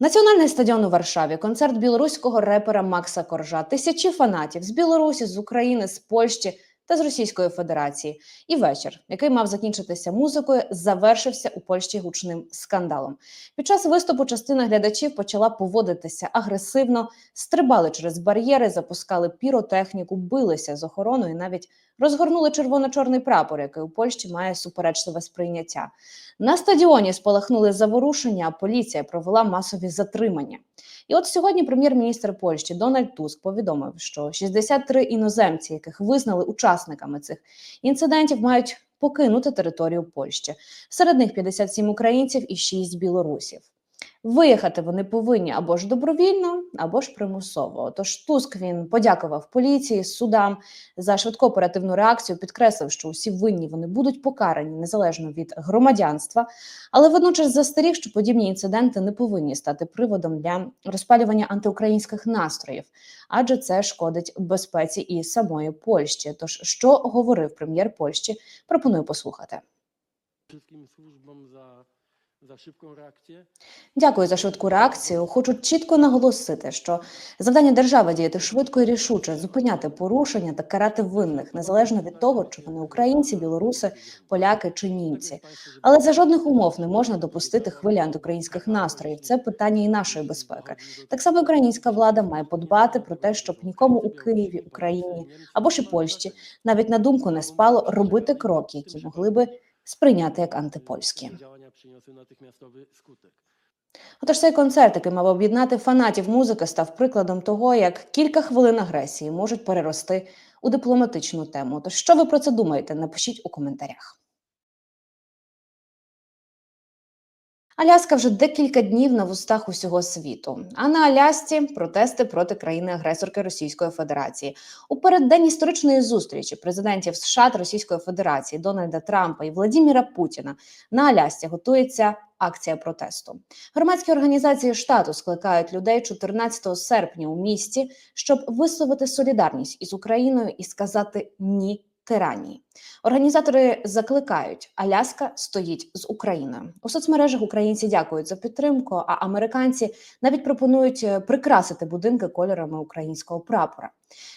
Національний стадіон у Варшаві, концерт білоруського репера Макса Коржа, тисячі фанатів з Білорусі, з України, з Польщі та з Російської Федерації. І вечір, який мав закінчитися музикою, завершився у Польщі гучним скандалом. Під час виступу частина глядачів почала поводитися агресивно, стрибали через бар'єри, запускали піротехніку, билися з охороною, і навіть розгорнули червоно-чорний прапор, який у Польщі має суперечливе сприйняття. На стадіоні спалахнули заворушення, а поліція провела масові затримання. І от сьогодні прем'єр-міністр Польщі Дональд Туск повідомив, що 63 іноземці, яких визнали учасниками цих інцидентів, мають покинути територію Польщі. Серед них 57 українців і 6 білорусів. Виїхати вони повинні або ж добровільно, або ж примусово. Тож Туск він подякував поліції, судам за швидку оперативну реакцію, підкреслив, що усі винні вони будуть покарані незалежно від громадянства, але водночас застеріг, що подібні інциденти не повинні стати приводом для розпалювання антиукраїнських настроїв, адже це шкодить безпеці і самої Польщі. Тож, що говорив прем'єр Польщі, пропоную послухати. wszystkim służbom za, za szybką reakcję. Дякую за швидку реакцію. Хочу чітко наголосити, що завдання держави діяти швидко і рішуче, зупиняти порушення та карати винних, незалежно від того, чи вони українці, білоруси, поляки чи німці. Але за жодних умов не можна допустити хвилі антиукраїнських настроїв. Це питання і нашої безпеки. Так само українська влада має подбати про те, щоб нікому у Києві, Україні або ж і Польщі навіть на думку не спало робити кроки, які могли би сприйняти як антипольські. Przyniosły natychmiastowy skutek. Отож, цей концерт, який мав об'єднати фанатів музики, став прикладом того, як кілька хвилин агресії можуть перерости у дипломатичну тему. Тож, що ви про це думаєте? Напишіть у коментарях. Аляска вже декілька днів на вустах усього світу. А на Алясці протести проти країни-агресорки Російської Федерації. У переддень історичної зустрічі президентів США та Російської Федерації Дональда Трампа і Владіміра Путіна на Алясці готується акція протесту. Громадські організації штату скликають людей 14 серпня у місті, щоб висловити солідарність із Україною і сказати ні тиранії. Організатори закликають: Аляска стоїть з Україною. У соцмережах українці дякують за підтримку, а американці навіть пропонують е, прикрасити будинки кольорами українського прапора.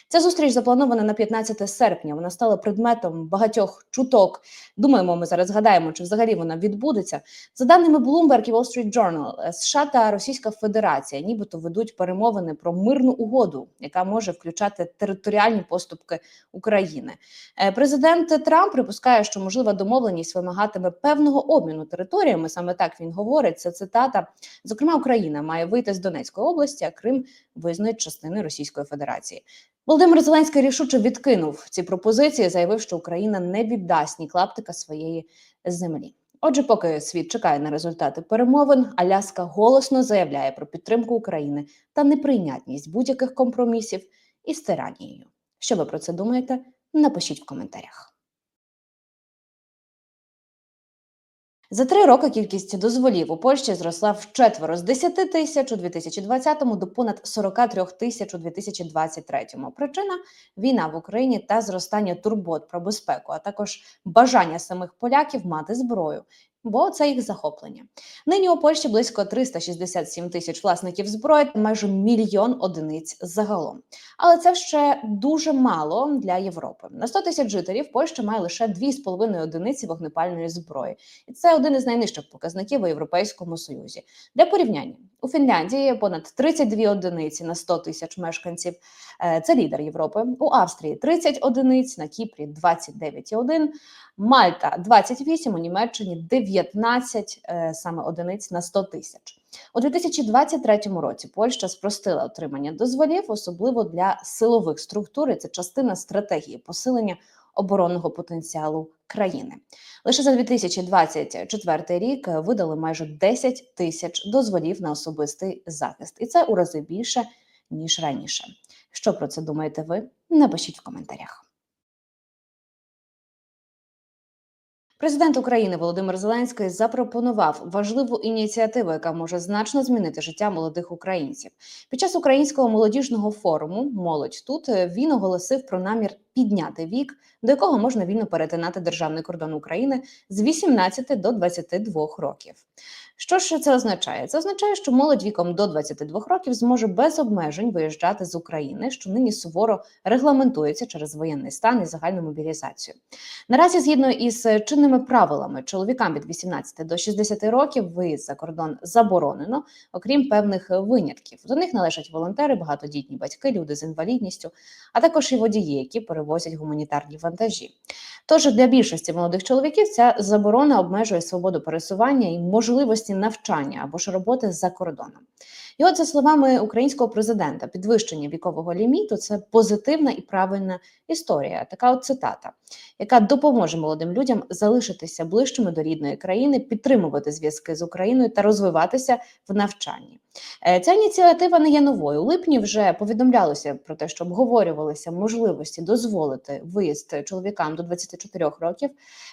Ця зустріч запланована на 15 серпня. Вона стала предметом багатьох чуток. Думаємо, ми зараз згадаємо, чи взагалі вона відбудеться. За даними Bloomberg і Wall Street Journal, е, США та Російська Федерація нібито ведуть перемовини про мирну угоду, яка може включати територіальні поступки України. Е, Президент Трамп припускає, що можлива домовленість вимагатиме певного обміну територіями. Саме так він говорить. Це цитата. Зокрема, Україна має вийти з Донецької області, а Крим визнають частиною Російської Федерації. Володимир Зеленський рішуче відкинув ці пропозиції, заявив, що Україна не віддасть ні клаптика своєї землі. Отже, поки світ чекає на результати перемовин, Аляска голосно заявляє про підтримку України та неприйнятність будь-яких компромісів із тиранією. Що ви про це думаєте? Напишіть в коментарях. За три роки кількість дозволів у Польщі зросла вчетверо з 10 тисяч у 2020-му до понад 43 тисяч у 2023-му. Причина війна в Україні та зростання турбот про безпеку, а також бажання самих поляків мати зброю. Бо це їх захоплення. Нині у Польщі близько 367 тисяч власників зброї, майже мільйон одиниць загалом. Але це ще дуже мало для Європи. На 100 тисяч жителів Польща має лише 2,5 одиниці вогнепальної зброї, і це один із найнижчих показників у Європейському Союзі. Для порівняння у Фінляндії понад 32 одиниці на 100 тисяч мешканців. Е, Це лідер Європи. У Австрії 30 одиниць, на Кіпрі 29,1, Мальта 28, у Німеччині 19 е, саме одиниць на 100 тисяч. У 2023 році Польща спростила отримання дозволів, особливо для силових структур. і Це частина стратегії посилення оборонного потенціалу країни. Лише за 2024 рік видали майже 10 тисяч дозволів на особистий захист, і це у рази більше ніж раніше. Що про це думаєте ви? Напишіть в коментарях. Президент України Володимир Зеленський запропонував важливу ініціативу, яка може значно змінити життя молодих українців. Під час українського молодіжного форуму Молодь тут він оголосив про намір підняти вік, до якого можна вільно перетинати державний кордон України з 18 до 22 років. Що ж це означає? Це означає, що молодь віком до 22 років зможе без обмежень виїжджати з України, що нині суворо регламентується через воєнний стан і загальну мобілізацію. Наразі, згідно із чинними правилами, чоловікам від 18 до 60 років виїзд за кордон заборонено, окрім певних винятків. До них належать волонтери, багатодітні батьки, люди з інвалідністю, а також і водії, які перевозять гуманітарні вантажі. Тож для більшості молодих чоловіків ця заборона обмежує свободу пересування і можливості навчання або ж роботи за кордоном. І от за словами українського президента, підвищення вікового ліміту це позитивна і правильна історія. Така от цитата, яка допоможе молодим людям залишитися ближчими до рідної країни, підтримувати зв'язки з Україною та розвиватися в навчанні. Е, Ця ініціатива не є новою. У липні вже повідомлялося про те, що обговорювалися можливості дозволити виїзд чоловікам до 24 років.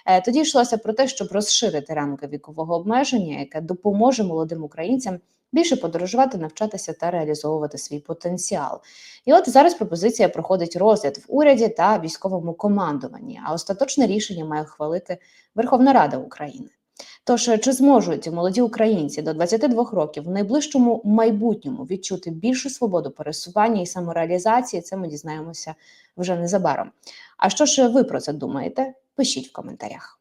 Е, Тоді йшлося про те, щоб розширити рамки вікового обмеження, яке допоможе молодим українцям більше подорожувати, навчатися та реалізовувати свій потенціал. І от зараз пропозиція проходить розгляд в уряді та військовому командуванні. А остаточне рішення має ухвалити Верховна Рада України. Тож, чи зможуть молоді українці до 22 років в найближчому майбутньому відчути більшу свободу пересування і самореалізації? Це ми дізнаємося вже незабаром. А що ж ви про це думаєте? Пишіть в коментарях.